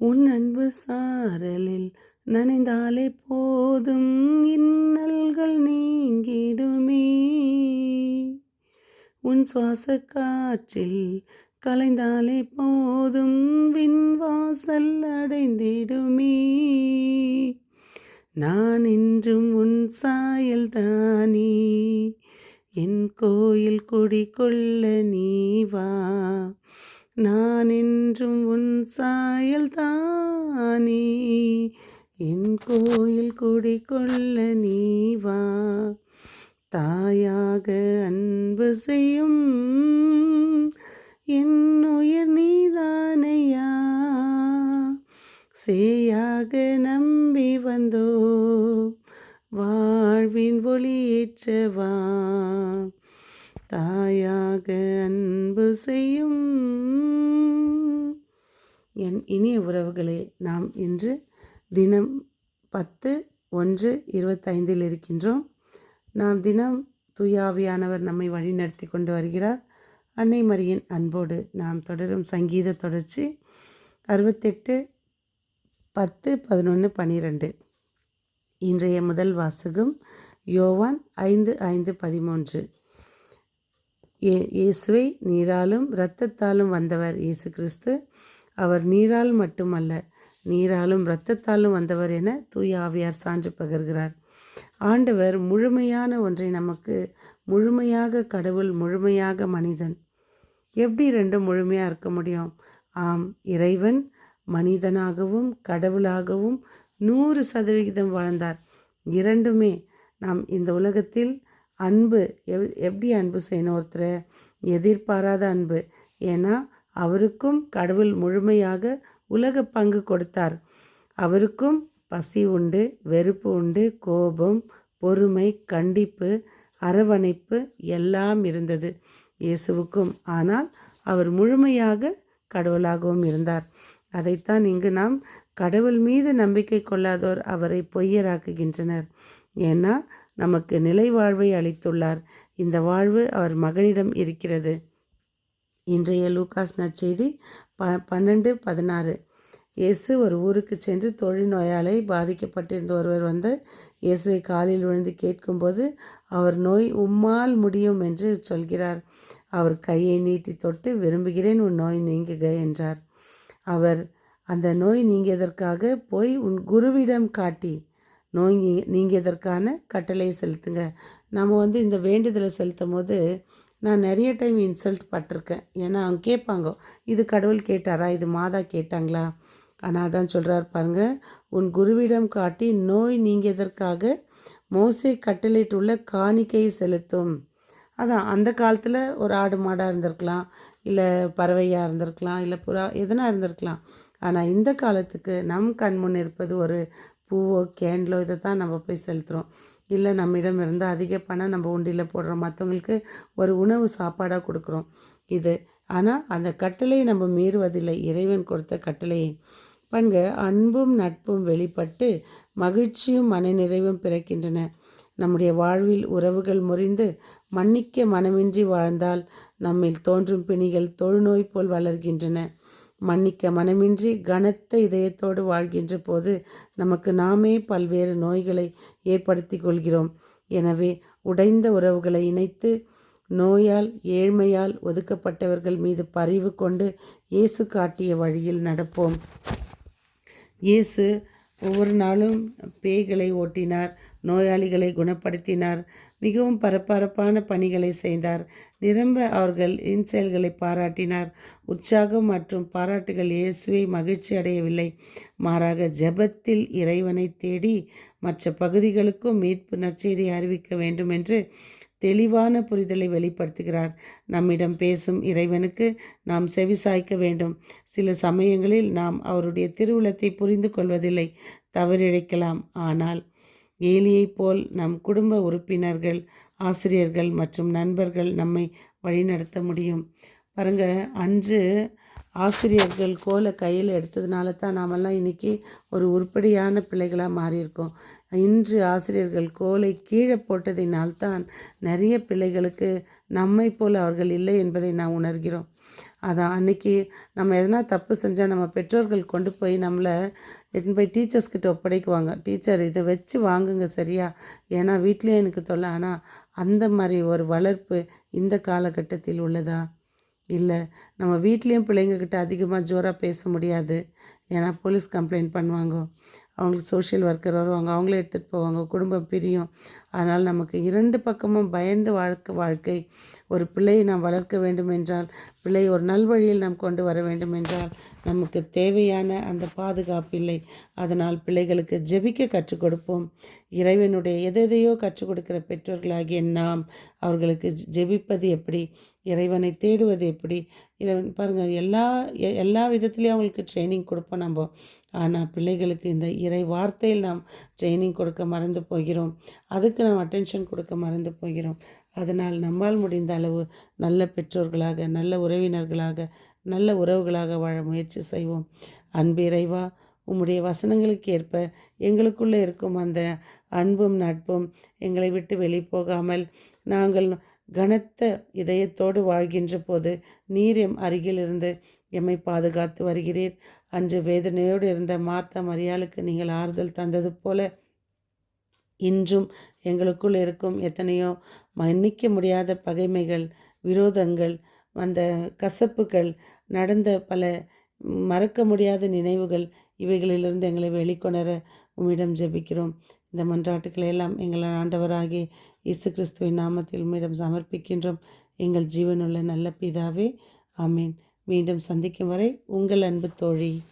உன் அன்பு சாரலில் நனைந்தாலே போதும் இன்னல்கள் நீங்கிடுமே. உன் சுவாச காற்றில் கலைந்தாலே போதும் விண்வாசல் அடைந்திடுமே. நான் என்றும் உன் சாயல் தானே என் கோயில் குடிகொள்ள நீ வா. நான் என்றும் உன் சாயல் தானே என் கோயில் குடிகொள்ள நீ வா. தாயாக அன்பு செய்யும் என் உயர் நீதானையா. சேயாக நம்பி வந்தோ வாழ்வின் ஒளியேற்றவா தாயாக அன்பு செய்யும் என் இனிய உறவுகளே நாம் இன்று தினம் பத்து ஒன்று இருபத்தைந்தில் இருக்கின்றோம். நாம் தினம் தூயாவியானவர் நம்மை வழிநடத்தி கொண்டு வருகிறார். அன்னை மரியின் அன்போடு நாம் தொடரும் சங்கீத தொடர்ச்சி அறுபத்தெட்டு பத்து பதினொன்று பன்னிரெண்டு இன்றைய முதல் வாசகம் யோவான் ஐந்து ஐந்து பதிமூன்று. ஏ இயேசுவை நீராலும் இரத்தத்தாலும் வந்தவர் இயேசு கிறிஸ்து அவர் நீரால் மட்டுமல்ல நீராலும் இரத்தத்தாலும் வந்தவர் என தூய ஆவியார் சான்று பகர்கிறார். ஆண்டவர் முழுமையான ஒன்றை நமக்கு முழுமையாக கடவுள் முழுமையாக மனிதன். எப்படி ரெண்டும் முழுமையாக இருக்க முடியும்? ஆம் இறைவன் மனிதனாகவும் கடவுளாகவும் நூறு சதவிகிதம் வாழ்ந்தார். இரண்டுமே நாம் இந்த உலகத்தில் அன்பு. எவ் எப்படி அன்பு செய்யணும் ஒருத்தரை? எதிர்பாராத அன்பு. ஏன்னா அவருக்கும் கடவுள் முழுமையாக உலக பங்கு கொடுத்தார். அவருக்கும் பசி உண்டு வெறுப்பு உண்டு கோபம் பொறுமை கண்டிப்பு அரவணைப்பு எல்லாம் இருந்தது இயேசுவுக்கும். ஆனால் அவர் முழுமையாக கடவுளாகவும் இருந்தார். அதைத்தான் இங்கு நாம் கடவுள் மீது நம்பிக்கை கொள்ளாதோர் அவரை பொய்யராக்குகின்றனர். ஏன்னா நமக்கு நிலை வாழ்வை அளித்துள்ளார். இந்த வாழ்வு அவர் மகனிடம் இருக்கிறது. இன்றைய லூகாஸ் நற்செய்தி ப பன்னெண்டு பதினாறு. இயேசு ஒரு ஊருக்கு சென்று தொழில் நோயாளை பாதிக்கப்பட்டிருந்த ஒருவர் வந்து இயேசுவை காலில் விழுந்து கேட்கும்போது அவர் நோய் உம்மால் முடியும் என்று சொல்கிறார். அவர் கையை நீட்டி தொட்டு விரும்புகிறேன் உன் நோய் நீங்குக என்றார். அவர் அந்த நோய் நீங்கியதற்காக போய் உன் குருவிடம் காட்டி நோய் நீங்கியதற்கான கட்டளையை செலுத்துங்க. நம்ம வந்து இந்த வேண்டுதலை செலுத்தும் போது நான் நிறைய டைம் இன்சல்ட் பட்டிருக்கேன். ஏன்னா அவங்க கேட்பாங்க இது கடவுள் கேட்டாரா? இது மாதா கேட்டாங்களா? ஆனால் அதான் சொல்கிறார் பாருங்க உன் குருவிடம் காட்டி நோய் நீங்கியதற்காக மோசை கட்டளையிட்டுள்ள காணிக்கையை செலுத்தும். அதான் அந்த காலத்தில் ஒரு ஆடு மாடாக இருந்திருக்கலாம் இல்லை பறவையாக இருந்திருக்கலாம் இல்லை புறா எதனா இருந்திருக்கலாம். ஆனால் இந்த காலத்துக்கு நம் கண் முன் இருப்பது ஒரு பூவோ கேண்டிலோ இதை தான் நம்ம போய் செலுத்துகிறோம் இல்லை நம்மிடம் இருந்து அதிக பணம் நம்ம உண்டியில் போடுறோம். மற்றவங்களுக்கு ஒரு உணவு சாப்பாடாக கொடுக்குறோம். இது. ஆனால் அந்த கட்டளையை நம்ம மீறுவதில்லை. இறைவன் கொடுத்த கட்டளையை. பண்க அன்பும் நட்பும் வெளிப்பட்டு மகிழ்ச்சியும் மனநிறைவும் பிறக்கின்றன. நம்முடைய வாழ்வில் உறவுகள் முறிந்து மன்னிக்க மனமின்றி வாழ்ந்தால் நம்மில் தோன்றும் பிணிகள் தொழுநோய் போல் வளர்கின்றன. மன்னிக்க மனமின்றி கனத்த இதயத்தோடு வாழ்கின்ற போது நமக்கு நாமே பல்வேறு நோய்களை ஏற்படுத்தி கொள்கிறோம். எனவே உடைந்த உறவுகளை இணைத்து நோயால் ஏழ்மையால் ஒதுக்கப்பட்டவர்கள் மீது பரிவு கொண்டு இயேசு காட்டிய வழியில் நடப்போம். இயேசு ஒவ்வொரு நாளும் பேய்களை ஓட்டினார். நோயாளிகளை குணப்படுத்தினார். மிகவும் பரபரப்பான பணிகளை செய்தார். நிரம்ப அவர்கள் இன்செயல்களை பாராட்டினார். உற்சாகம் மற்றும் பாராட்டுகள் இயேசுவை மகிழ்ச்சி அடையவில்லை. மாறாக ஜெபத்தில் இறைவனை தேடி மற்ற பகுதிகளுக்கும் மீட்பு நற்செய்தியை அறிவிக்க வேண்டும் என்று தெளிவான புரிதலை வெளிப்படுத்துகிறார். நம்மிடம் பேசும் இறைவனுக்கு நாம் செவிசாய்க்க வேண்டும். சில சமயங்களில் நாம் அவருடைய திருவுளத்தை புரிந்து கொள்வதில்லை. தவறிழைக்கலாம். ஆனால் ஏலியைப் போல் நம் குடும்ப உறுப்பினர்கள் ஆசிரியர்கள் மற்றும் நண்பர்கள் நம்மை வழிநடத்த முடியும். பாருங்க அன்று ஆசிரியர்கள் கோலை கையில் எடுத்ததுனால தான் நாமெல்லாம் இன்றைக்கி ஒரு உருப்படியான பிள்ளைகளாக மாறியிருக்கோம். இன்று ஆசிரியர்கள் கோலை கீழே போட்டதினால்தான் நிறைய பிள்ளைகளுக்கு நம்மை போல் அவர்கள் இல்லை என்பதை நாம் உணர்கிறோம். அதான் அன்னைக்கு நம்ம எதனா தப்பு செஞ்சால் நம்ம பெற்றோர்கள் கொண்டு போய் நம்மளை எடுத்துன்னு போய் டீச்சர்ஸ்கிட்ட ஒப்படைக்குவாங்க. டீச்சர் இதை வச்சு வாங்குங்க சரியா? ஏன்னா வீட்லேயே எனக்கு தொல்லை. ஆனால் அந்த மாதிரி ஒரு வளர்ப்பு இந்த காலகட்டத்தில் உள்ளதா? இல்லை நம்ம வீட்லேயும் பிள்ளைங்கக்கிட்ட அதிகமாக ஜோராக பேச முடியாது. ஏன்னா போலீஸ் கம்ப்ளைண்ட் பண்ணுவாங்க. அவங்களுக்கு சோஷியல் ஒர்க்கர் வருவாங்க. அவங்களே எடுத்துகிட்டு போவாங்க. குடும்பம் பிரியும். அதனால் நமக்கு இரண்டு பக்கமும் பயந்து வாழ்க்கை வாழ்க்கை. ஒரு பிள்ளையை நாம் வளர்க்க வேண்டும் என்றால் பிள்ளை ஒரு நல்வழியில் நாம் கொண்டு வர வேண்டும் என்றால் நமக்கு தேவையான அந்த பாதுகாப்பு இல்லை. அதனால் பிள்ளைகளுக்கு ஜெபிக்க கற்றுக் கொடுப்போம். இறைவனுடைய எதையோ கற்றுக் கொடுக்கிற பெற்றோர்களாகிய நாம் அவர்களுக்கு ஜெபிப்பது எப்படி? இறைவனை தேடுவது எப்படி? இறைவன் பாருங்கள் எல்லா எல்லா விதத்துலேயும் அவங்களுக்கு ட்ரைனிங் கொடுப்போம் நம்ம. ஆனால் பிள்ளைகளுக்கு இந்த இறை வார்த்தையில் நாம் ட்ரைனிங் கொடுக்க மறந்து போகிறோம். அதுக்கு நாம் அட்டென்ஷன் கொடுக்க மறந்து போகிறோம். அதனால் நம்மால் முடிந்த அளவு நல்ல பெற்றோர்களாக நல்ல உறவினர்களாக நல்ல உறவுகளாக வாழ முயற்சி செய்வோம். அன்பு இறைவா உம்முடைய வசனங்களுக்கு ஏற்ப எங்களுக்குள்ளே இருக்கும் அந்த அன்பும் நட்பும் எங்களை விட்டு வெளிப்போகாமல் நாங்கள் கனத்த இதயத்தோடு வாழ்கின்ற போது நீர் எம் அருகிலிருந்து எம்மை பாதுகாத்து வருகிறீர். அன்று வேதனையோடு இருந்த மார்த்தா மரியாளுக்கு நீங்கள் ஆறுதல் தந்தது போல இன்றும் எங்களுக்குள் இருக்கும் எத்தனையோ மன்னிக்க முடியாத பகைமைகள் விரோதங்கள் அந்த கசப்புகள் நடந்த பல மறக்க முடியாத நினைவுகள் இவைகளிலிருந்து எங்களை வெளிக்கொணர உம்மிடம் ஜெபிக்கிறோம். இந்த மன்றாட்டுக்களை எல்லாம் எங்கள் ஆண்டவராகிய இயேசு கிறிஸ்துவின் நாமத்தில் உம்மிடம் சமர்ப்பிக்கின்றோம். எங்கள் ஜீவனுள்ள நல்ல பிதாவே ஆமீன். மீண்டும் சந்திக்கும் வரை உங்கள் அன்பு தோழி.